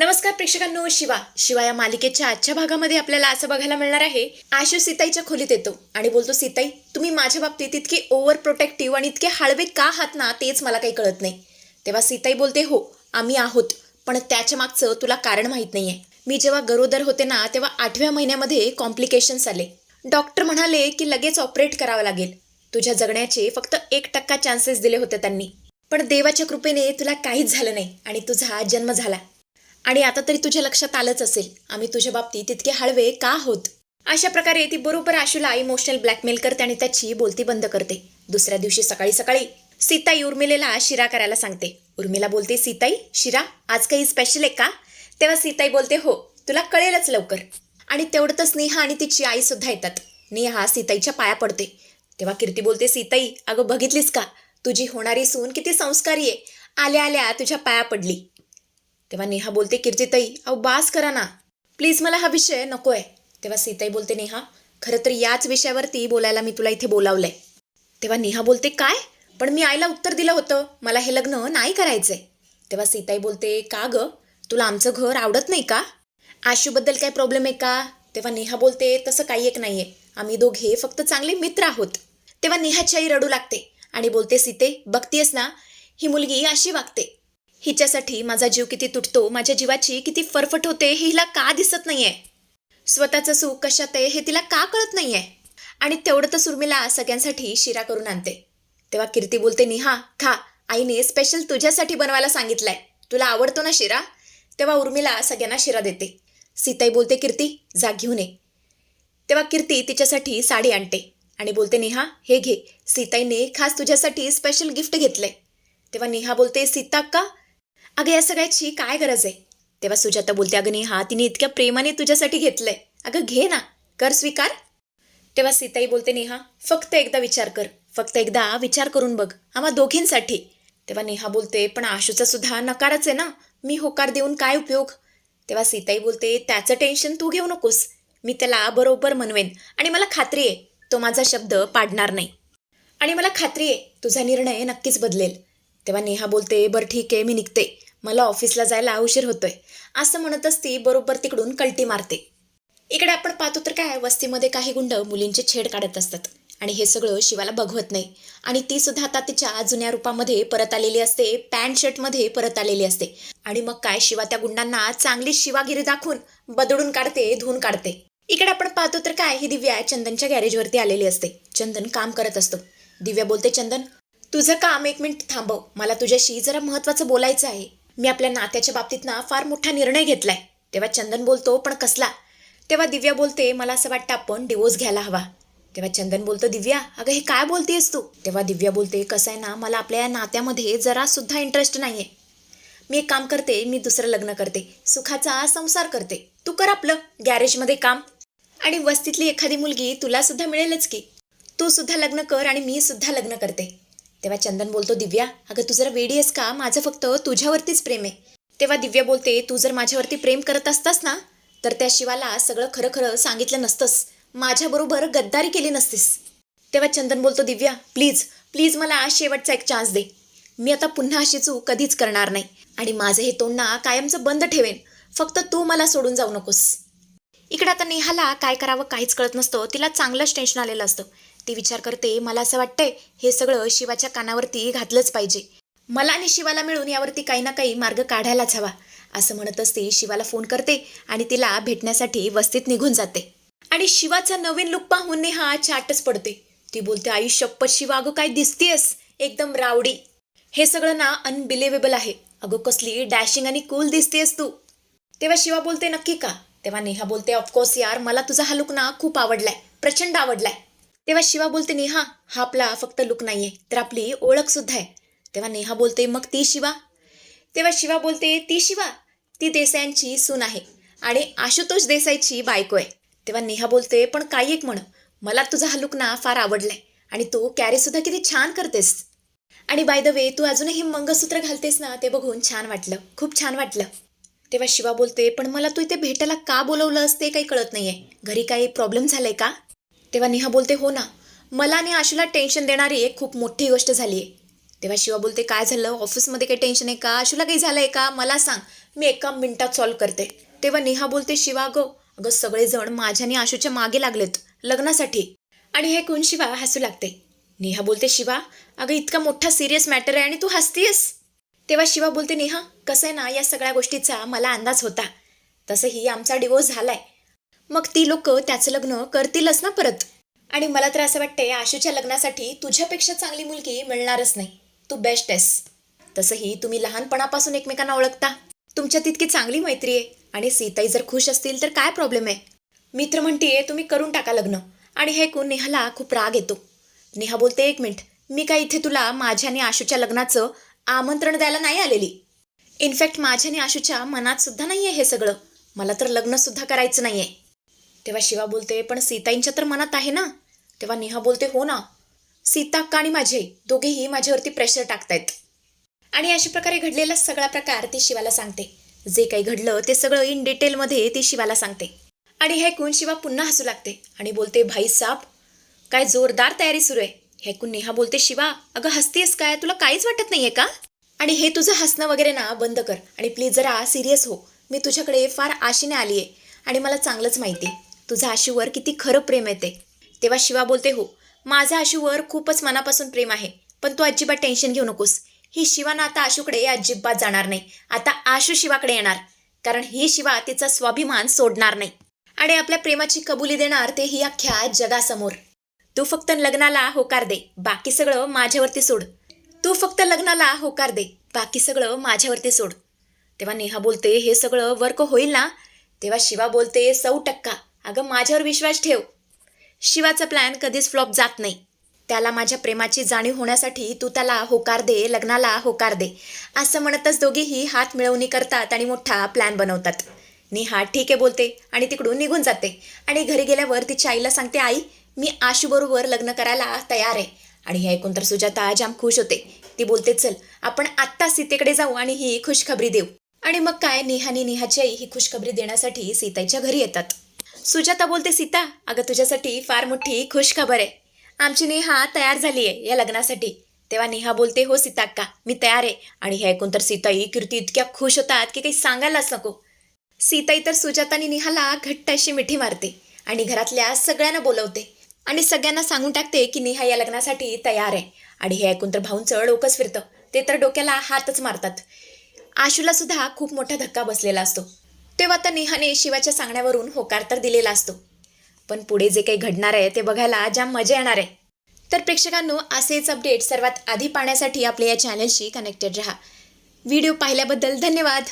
नमस्कार प्रेक्षकांनो शिवा. शिवा या मालिकेच्या आजच्या भागामध्ये आपल्याला असं बघायला मिळणार आहे आशू सीताईच्या खोलीत येतो. आणि बोलतो सीताई तुम्ही माझ्या बाबतीत इतके ओव्हर प्रोटेक्टिव्ह आणि इतके हळवे का आहात ना तेच मला काही कळत नाही. तेव्हा सीताई बोलते हो आम्ही आहोत पण त्याच्या मागचं तुला कारण माहीत नाहीये. मी जेव्हा गरोदर होते ना तेव्हा आठव्या महिन्यामध्ये कॉम्प्लिकेशन्स आले. डॉक्टर म्हणाले की लगेच ऑपरेट करावं लागेल. तुझ्या जगण्याचे फक्त एक टक्का चान्सेस दिले होते त्यांनी. पण देवाच्या कृपेने तुला काहीच झालं नाही आणि तुझा जन्म झाला. आणि आता तरी तुझ्या लक्षात आलंच असेल. आम्ही तुझ्या बाबतीत तितके हळवे का होत? अशा प्रकारे ती बरोबर आशूला इमोशनल ब्लॅकमेल करते आणि त्याची बोलती बंद करते. दुसऱ्या दिवशी सकाळी सकाळी सीताई उर्मिलेला शिरा करायला सांगते. उर्मिला बोलते सीताई शिरा आज काही स्पेशल आहे का? तेव्हा सीताई बोलते हो तुला कळेलच लवकर. आणि तेवढंच नेहा आणि तिची आई सुद्धा येतात. नेहा सीताईच्या पाया पडते. तेव्हा कीर्ती बोलते सीताई अगं बघितलीस का? तुझी होणारी सून किती संस्कारी आहे. आल्या आल्या तुझ्या पाया पडली. तेव्हा नेहा बोलते कीर्तीताई अहो बास करा ना. प्लीज मला हा विषय नको आहे तेव्हा सीताई बोलते नेहा खरं तर याच विषयावरती बोलायला मी तुला इथे बोलावलंय. तेव्हा नेहा बोलते काय? पण मी आईला उत्तर दिलं होतं. मला हे लग्न नाही करायचंय. तेव्हा सीताई बोलते का ग? तुला आमचं घर आवडत नाही का? आशूबद्दल काय प्रॉब्लेम आहे का? तेव्हा नेहा बोलते तसं काही एक नाही आहे आम्ही दोघे फक्त चांगले मित्र आहोत. तेव्हा नेहाची आई रडू लागते आणि बोलते सीते बघतीयस ना? ही मुलगी अशी वागते. हिच्यासाठी माझा जीव किती तुटतो माझ्या जीवाची किती फरफट होते हे हिला का दिसत नाहीये? स्वतःचं सुख कशात आहे हे तिला का कळत नाहीये? आणि तेवढं तर सुर्मिला सगळ्यांसाठी शिरा करून आणते. तेव्हा कीर्ती बोलते निहा खा. आईने स्पेशल तुझ्यासाठी बनवायला सांगितलंय. तुला आवडतो ना शिरा? तेव्हा उर्मिला सगळ्यांना शिरा देते. सीताई बोलते कीर्ती जा घेऊन ये. तेव्हा कीर्ती तिच्यासाठी साडी आणते आणि बोलते नेहा हे घे. सीताईने खास तुझ्यासाठी स्पेशल गिफ्ट घेतलंय. तेव्हा नेहा बोलते सीता का? अगं या सगळ्याची काय गरज आहे? तेव्हा सुजाता बोलते अगं नेहा तिने इतक्या प्रेमाने तुझ्यासाठी घेतलंय. अगं घे ना. कर स्वीकार. तेव्हा सीताई बोलते नेहा फक्त एकदा विचार कर. फक्त एकदा विचार करून बघ. आम्हा दोघींसाठी. तेव्हा नेहा बोलते पण आशूचा सुद्धा नकारच आहे ना? मी होकार देऊन काय उपयोग? तेव्हा सीताई बोलते त्याचं टेन्शन तू घेऊ नकोस. मी त्याला बरोबर म्हणवेन आणि मला खात्री आहे तो माझा शब्द पाडणार नाही. आणि मला खात्री आहे तुझा निर्णय नक्कीच बदलेल. तेव्हा नेहा बोलते बरं ठीक आहे मी निघते. मला ऑफिसला जायला उशीर होतोय. असं म्हणतच ती बरोबर तिकडून कल्टी मारते. इकडे आपण पाहतो तर काय वस्तीमध्ये काही गुंड मुलींचे छेड काढत असतात. आणि हे सगळं शिवाला बघवत नाही. आणि ती सुद्धा आता तिच्या जुन्या रूपामध्ये परत आलेली असते पॅन्ट शर्टमध्ये परत आलेली असते. आणि मग काय शिवा त्या गुंडांना चांगली शिवागिरी दाखवून बदडून काढते धुवून काढते. इकडे आपण पाहतो तर काय ही दिव्या चंदनच्या गॅरेजवरती आलेली असते. चंदन काम करत असतो. दिव्या बोलते चंदन तुझं काम एक मिनिट थांबव. मला तुझ्याशी जरा महत्वाचं बोलायचं आहे. मी आपल्या नात्याच्या बाबतीत ना फार मोठा निर्णय घेतलाय. तेव्हा चंदन बोलतो पण कसला? तेव्हा दिव्या बोलते मला असं वाटतं आपण डिवोर्स घ्यायला हवा. तेव्हा चंदन बोलतो दिव्या अगं हे काय बोलतेस तू? तेव्हा दिव्या बोलते कसं आहे ना मला आपल्या या नात्यामध्ये जरा सुद्धा इंटरेस्ट आहे मी एक काम करते मी दुसरं लग्न करते सुखाचा संसार करते. तू कर आपलं गॅरेजमध्ये काम. आणि वस्तीतली एखादी मुलगी तुला सुद्धा मिळेलच की. तू सुद्धा लग्न कर आणि मी सुद्धा लग्न करते. तेव्हा चंदन बोलतो दिव्या अगं तू जरा वेडी आहेस का? माझं फक्त तुझ्यावरतीच प्रेम आहे. तेव्हा दिव्या बोलते तू जर माझ्यावरती प्रेम करत असतास ना तर त्या शिवाला सगळं खरं खरं सांगितलं नसतंस. माझ्याबरोबर गद्दारी केली नसतीस. तेव्हा चंदन बोलतो दिव्या प्लीज प्लीज मला शेवटचा एक चान्स दे. मी आता पुन्हा अशी चूक कधीच करणार नाही. आणि माझं हे तोंड ना कायमचं बंद ठेवेन. फक्त तू मला सोडून जाऊ नकोस. इकडे आता नेहाला काय करावं काहीच कळत नसतं. तिला चांगलंच टेन्शन आलेलं असतं. ती विचार करते मला असं वाटतंय हे सगळं शिवाच्या कानावरती घातलंच पाहिजे. मला आणि शिवाला मिळून यावरती काही ना काही मार्ग काढायलाच हवा. असं म्हणतच ती शिवाला फोन करते आणि तिला भेटण्यासाठी वस्तीत निघून जाते. आणि शिवाचा नवीन लुक पाहून नेहा चाटच पडते. ती बोलते आई शप्प शिवा अगं काय दिसतेस एकदम रावडी. हे सगळं ना अनबिलिव्हेबल आहे. अगं कसली डॅशिंग आणि कूल दिसतेस तू. तेव्हा शिवा बोलते नक्की का? तेव्हा नेहा बोलते ऑफकोर्स यार मला तुझा हा लुक ना खूप आवडलाय. प्रचंड आवडलाय. तेव्हा शिवा बोलते नेहा हा आपला फक्त लुक आहे तर आपली ओळखसुद्धा आहे. तेव्हा नेहा बोलते मग ती शिवा? तेव्हा शिवा बोलते ती शिवा ती देसाईंची सून आहे आणि आशुतोष देसाईची बायको आहे. तेव्हा नेहा बोलते पण काही एक म्हण मला तुझा हा लुक ना फार आवडलाय आणि तू कॅरीसुद्धा किती छान करतेस. आणि बाय द वे तू अजूनही मंगळसूत्र घालतेस ना ते बघून छान वाटलं खूप छान वाटलं. तेव्हा शिवा बोलते पण मला तू इथे भेटायला का बोलवलंस ते काही कळत नाही आहे घरी काही प्रॉब्लेम झालाय का? तेव्हा नेहा बोलते हो ना. मला आणि आशूला टेन्शन देणारी एक खूप मोठी गोष्ट झाली आहे. तेव्हा शिवा बोलते काय झालं? ऑफिसमध्ये काही टेन्शन आहे का? आशूला काही झालं आहे का? मला सांग. मी एका मिनिटात सॉल्व्ह करते. तेव्हा नेहा बोलते शिवा अगं अगं सगळेजण माझ्या आणि आशूच्या मागे लागलेत लग्नासाठी. आणि हे कोण शिवा हसू लागते. नेहा बोलते शिवा अगं इतका मोठा सिरियस मॅटर आहे आणि तू हसतीयस. तेव्हा शिवा बोलते नेहा कसं आहे ना या सगळ्या गोष्टीचा मला अंदाज होता. तसंही आमचा डिवोर्स आहे मग ती लोक त्याचं लग्न करतीलच ना परत. आणि मला तर असं वाटतंय आशूच्या लग्नासाठी तुझ्यापेक्षा चांगली मुलगी मिळणारच नाही. तू बेस्ट आहेस. तसंही तुम्ही लहानपणापासून एकमेकांना ओळखता. तुमच्या तितकी चांगली मैत्री आहे. आणि सीताई जर खुश असतील तर काय प्रॉब्लेम आहे? मित्र म्हणतेय तुम्ही करून टाका लग्न. आणि हे ऐकून नेहाला खूप राग येतो. नेहा बोलते एक मिनिट. मी काय इथे तुला माझ्या आणि आशूच्या लग्नाचं आमंत्रण द्यायला नाही आलेली? इनफॅक्ट माझ्या आणि आशूच्या मनात सुद्धा नाही आहे हे सगळं. मला तर लग्न सुद्धा करायचं नाहीये. तेव्हा शिवा बोलते पण सीताईंच्या तर मनात आहे ना. तेव्हा नेहा बोलते हो ना. सीता आणि माझे दोघेही माझ्यावरती प्रेशर टाकतायत. आणि अशा प्रकारे घडलेला सगळा प्रकार ती शिवाला सांगते. जे काही घडलं ते सगळं इन डिटेलमध्ये ती शिवाला सांगते. आणि हे ऐकून शिवा पुन्हा हसू लागते आणि बोलते भाई साब काय जोरदार तयारी सुरू आहे. हे ऐकून नेहा बोलते शिवा अगं हसतेस काय? तुला काहीच वाटत नाहीये का? आणि हे तुझं हसणं वगैरे ना बंद कर. आणि प्लीज जरा सिरियस हो. मी तुझ्याकडे फार आशेने आली आहे आणि मला चांगलंच माहिती आहे तुझं आशूवर किती खरं प्रेम येते तेव्हा शिवा बोलते हो माझं आशूवर खूपच मनापासून प्रेम आहे पण तू अजिबात टेन्शन घेऊ नकोस. ही शिवानं आता आशूकडे अजिबात जाणार नाही. आता आशू शिवाकडे येणार कारण ही शिवा तिचा स्वाभिमान सोडणार नाही. आणि आपल्या प्रेमाची कबुली देणार ते ही अख्ख्या जगासमोर. तू फक्त लग्नाला होकार दे बाकी सगळं माझ्यावरती सोड. तू फक्त लग्नाला होकार दे बाकी सगळं माझ्यावरती सोड. तेव्हा नेहा बोलते हे सगळं वर्क होईल ना? तेव्हा शिवा बोलते सौ टक्का. अगं माझ्यावर विश्वास ठेव. शिवाचा प्लॅन कधीच फ्लॉप जात नाही. त्याला माझ्या प्रेमाची जाणीव होण्यासाठी तू त्याला होकार दे लग्नाला होकार दे. असं म्हणतच दोघेही हात मिळवणी करतात आणि मोठा प्लॅन बनवतात. नेहा ठीक आहे बोलते आणि तिकडून निघून जाते. आणि घरी गेल्यावर तिच्या आईला सांगते आई मी आशूबरोबर लग्न करायला तयार आहे. आणि हे ऐकून तर सुजाता जाम खुश होते. ती बोलते चल आपण आत्ता सीतेकडे जाऊ आणि ही खुशखबरी देऊ. आणि मग काय? नेहानी नेहाची आई ही खुशखबरी देण्यासाठी सीताईच्या घरी येतात. सुजाता बोलते सीता अगं तुझ्यासाठी फार मोठी खुशखबर आहे. आमची नेहा तयार झाली आहे या लग्नासाठी. तेव्हा नेहा बोलते हो सीताक्का मी तयार आहे. आणि हे ऐकून तर सीताई कीर्ती इतक्या खुश होतात की काही सांगायलाच नको. सीताई तर सुजातानी नेहाला घट्ट अशी मिठी मारते आणि घरातल्या सगळ्यांना बोलवते आणि सगळ्यांना सांगून टाकते की नेहा या लग्नासाठी तयार आहे. आणि हे ऐकून तर भाऊंचं डोकंच फिरतं. ते तर डोक्याला हातच मारतात. आशूला सुद्धा खूप मोठा धक्का बसलेला असतो. तेव्हा तर नेहाने शिवाच्या सांगण्यावरून होकार तर दिलेला असतो. पण पुढे जे काही घडणार आहे ते बघायला जाम मजा येणार आहे. तर प्रेक्षकांनो असेच अपडेट सर्वात आधी पाहण्यासाठी आपल्या या चॅनलशी कनेक्टेड रहा. व्हिडिओ पाहिल्याबद्दल धन्यवाद.